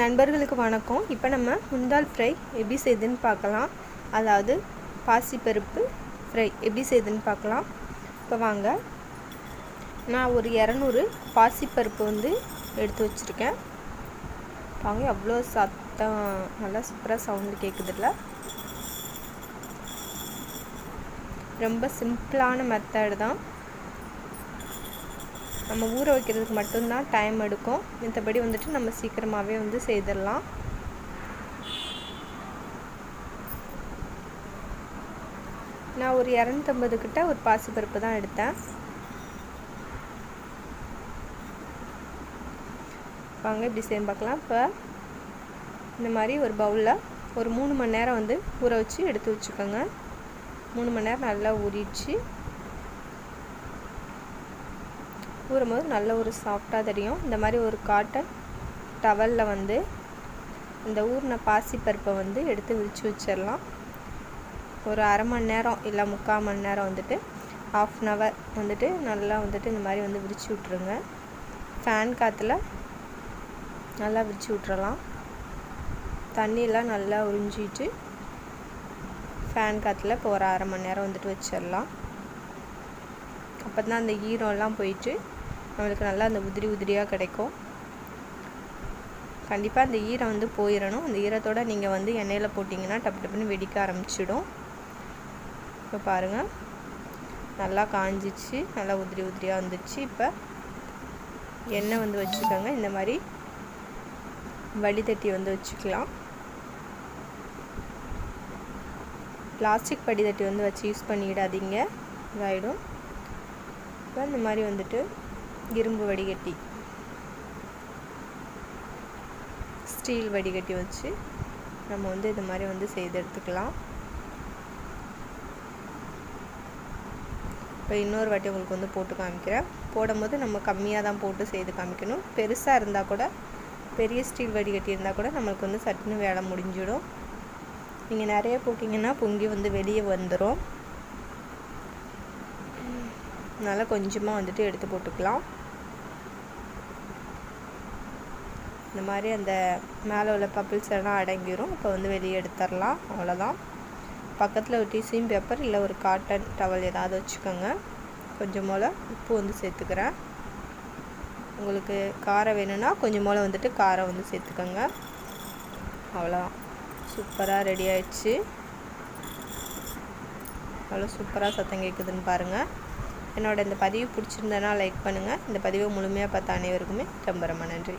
நண்பர்களுக்கு வணக்கம். இப்போ நம்ம முந்தால் ஃப்ரை எப்படி செய்யுதுன்னு பார்க்கலாம். அதாவது பாசிப்பருப்பு ஃப்ரை எப்படி செய்யுதுன்னு பார்க்கலாம். இப்போ வாங்க. நான் ஒரு இரநூறு பாசிப்பருப்பு வந்து எடுத்து வச்சுருக்கேன். வாங்க எவ்வளோ சத்தம் நல்லா சூப்பராக சவுண்டு கேட்குதுல்ல ரொம்ப சிம்பிளான மெத்தட் தான். நம்ம ஊற வைக்கிறதுக்கு மட்டும்தான் டைம் எடுக்கும். மற்றபடி வந்துட்டு நம்ம சீக்கிரமாகவே வந்து செய்திடலாம். நான் ஒரு இரநூத்தம்பது கிட்ட ஒரு பாசிப்பருப்பு தான் எடுத்தேன். வாங்க இப்படி சேர்ந்து பார்க்கலாம். இப்போ இந்த மாதிரி ஒரு பவுலில் ஒரு மூணு மணி நேரம் வந்து ஊற வச்சு எடுத்து வச்சுக்கோங்க. மூணு மணி நேரம் நல்லா ஊறிடுச்சு. ஊறும் போது நல்ல ஒரு சாஃப்டாக தெரியும். இந்த மாதிரி ஒரு காட்டன் டவலில் வந்து இந்த ஊறின பாசிப்பருப்பை வந்து எடுத்து விரித்து வச்சிடலாம் ஒரு அரை மணி நேரம் இல்லை முக்கால் மணி நேரம் வந்துட்டு ஆஃப் அன் ஹவர் வந்துட்டு நல்லா வந்துட்டு இந்த மாதிரி வந்து விரித்து விட்ருங்க ஃபேன் காற்றுல நல்லா விரித்து விட்றலாம் தண்ணியெலாம் நல்லா உறிஞ்சிட்டு ஃபேன் காற்றுல இப்போ ஒரு அரை மணி நேரம் வந்துட்டு வச்சிடலாம் அப்போ தான் அந்த ஈரம்லாம் போயிட்டு நம்மளுக்கு நல்லா அந்த உதிரி உதிரியாக கிடைக்கும். கண்டிப்பாக அந்த ஈரம் வந்து போயிடணும் அந்த ஈரத்தோடு நீங்கள் வந்து எண்ணெயில் போட்டிங்கன்னா டப்பு டப்புன்னு வெடிக்க ஆரம்பிச்சிடும். இப்போ பாருங்கள் நல்லா காஞ்சிச்சு. நல்லா உதிரி உதிரியாக வந்துச்சு. இப்போ எண்ணெய் வந்து வச்சுக்கோங்க. இந்த மாதிரி வடிதட்டி வந்து வச்சுக்கலாம். பிளாஸ்டிக் வடிதட்டி வந்து வச்சு யூஸ் பண்ணிடாதீங்க. இதாகிடும் இப்போ இந்த மாதிரி வந்துட்டு இரும்பு வடிகட்டி. ஸ்டீல் வடிகட்டி வச்சு நம்ம வந்து இது மாதிரி வந்து செய்து எடுத்துக்கலாம். இப்போ இன்னொரு வாட்டி உங்களுக்கு வந்து போட்டு காமிக்கிறேன். போடும்போது நம்ம கம்மியாக தான் போட்டு செய்து காமிக்கணும். பெருசாக இருந்தால் கூட பெரிய ஸ்டீல் வடிகட்டி இருந்தால் கூட நம்மளுக்கு வந்து சட்டுன்னு வேலை முடிஞ்சிடும். நீங்கள் நிறைய போட்டிங்கன்னா பொங்கி வந்து வெளியே வந்துடும் அதனால் கொஞ்சமாக வந்துட்டு எடுத்து போட்டுக்கலாம். இந்த மாதிரி அந்த மேலே உள்ள பப்பிள்ஸ் எல்லாம் அடங்கிடும் இப்போ வந்து வெளியே எடுத்துடலாம். அவ்வளோதான் பக்கத்தில் ஒரு டிசியும் பேப்பர் இல்லை ஒரு காட்டன் டவல் ஏதாவது வச்சுக்கோங்க. கொஞ்சம் போல் உப்பு வந்து சேர்த்துக்கிறேன். உங்களுக்கு காரம் வேணும்னா கொஞ்சம் போல் வந்துட்டு காரம் வந்து சேர்த்துக்கோங்க. அவ்வளோதான் சூப்பராக ரெடி ஆயிடுச்சு. அவ்வளோ சூப்பராக சத்தம் கேட்குதுன்னு பாருங்கள் என்னோட இந்த பதிவு பிடிச்சிருந்தனா லைக் பண்ணுங்கள் இந்த பதிவை முழுமையாக பார்த்த அனைவருக்குமே ரொம்ப ரொம்ப நன்றி.